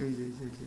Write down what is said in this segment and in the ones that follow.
এই এই যে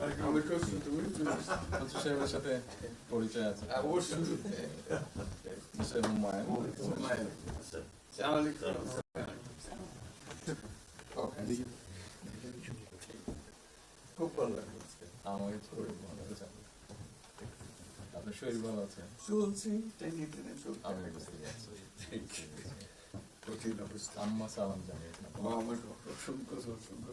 এখানে বসে আমি করছি তুমি সাহেবের সাথে পরিচয় আছে খুব ভালো লাগল আমাকে শরীর ভালো আছে আপনার শরীর ভালো আছে চলছি আমি আম্মা সালাম জানিয়েছেন ও আমাকে অসংখ্য অসংখ্য।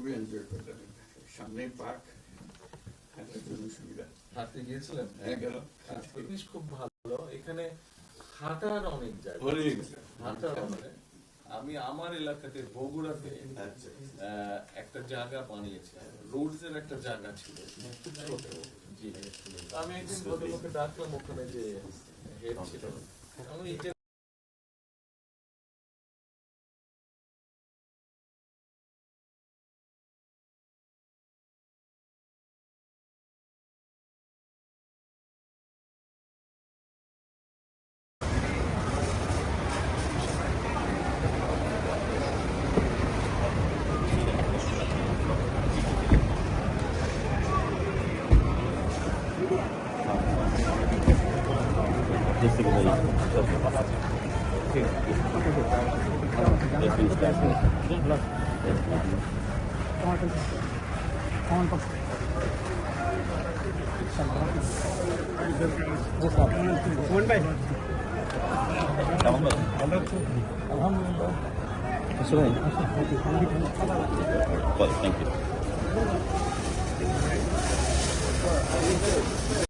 খুবই এনজয় করলাম সামনে পার্ক হাঁটার জন্য সুবিধা। হাঁটতে গিয়েছিলেন? হ্যাঁ গেলাম জিনিস খুব ভালো। এখানে হাঁটার অনেক জায়গা অনেক হাঁটার অনেক। আমি আমার এলাকাতে বগুড়াতে আহ, একটা জায়গা বানিয়েছি। রোডস এর একটা জায়গা ছিল। আমি একদিন ভদ্রলোকে ডাকলাম ওখানে যে হেড ছিল। আমি just think of